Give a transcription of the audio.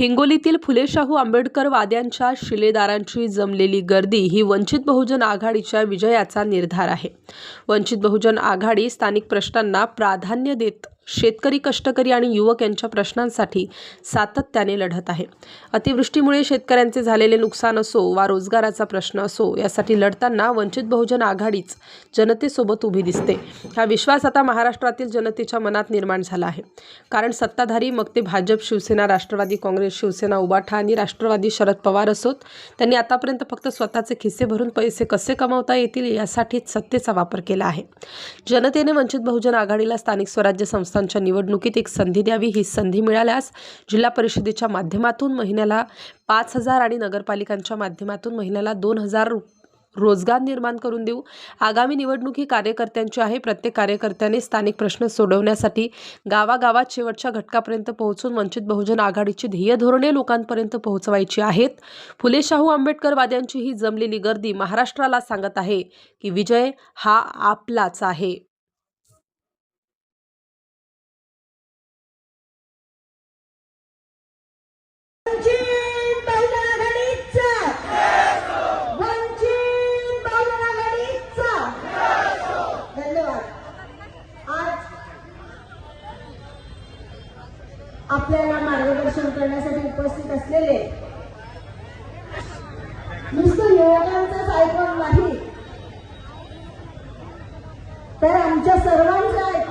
हिंगोलीतील फुलेशाहू आंबेडकर वाद्यांच्या शिलेदारांची जमलेली गर्दी ही वंचित बहुजन आघाडीच्या विजयाचा निर्धार आहे. वंचित बहुजन आघाडी स्थानिक प्रश्नांना प्राधान्य देत शेतकरी कष्टकरी आणि युवक यांच्या प्रश्नांसाठी सातत्याने लढत आहे. अतिवृष्टीमुळे शेतकऱ्यांचे झालेले नुकसान असो वा रोजगाराचा प्रश्न असो यासाठी लढताना वंचित बहुजन आघाडीच जनतेसोबत उभी दिसते. हा विश्वास आता महाराष्ट्रातील जनतेच्या मनात निर्माण झाला आहे. कारण सत्ताधारी मग ते भाजप शिवसेना राष्ट्रवादी काँग्रेस शिवसेना उबाठा आणि राष्ट्रवादी शरद पवार असोत त्यांनी आतापर्यंत फक्त स्वतःचे खिस्से भरून पैसे कसे कमावता येतील यासाठीच सत्तेचा वापर केला आहे. जनतेने वंचित बहुजन आघाडीला स्थानिक स्वराज्य संस्थांच्या निवडणुकीत एक संधी द्यावी ही संधी मिळाल्यास जिल्हा परिषदेच्या माध्यमातून महिन्याला पाच हजार आणि नगरपालिकांच्या माध्यमातून महिन्याला दोन हजार रोजगार निर्माण करून देऊ. आगामी निवडणूक ही कार्यकर्त्यांची आहे. प्रत्येक कार्यकर्त्याने स्थानिक प्रश्न सोडवण्यासाठी गावागावात शेवटच्या घटकापर्यंत पोहोचून वंचित बहुजन आघाडीची ध्येय धोरणे लोकांपर्यंत पोहोचवायची आहेत. फुले शाहू आंबेडकरवाद्यांची ही जमलेली गर्दी महाराष्ट्राला सांगत आहे की विजय हा आपलाच आहे वंचित बहुजन आघाडीचा वंचित बहुजन आघाडीचा धन्यवाद आज आपल्याला मार्गदर्शन करण्यासाठी उपस्थित असलेले नुसतं युवकांचंच ऐकून नाही तर आमच्या सर्वांचं ऐकून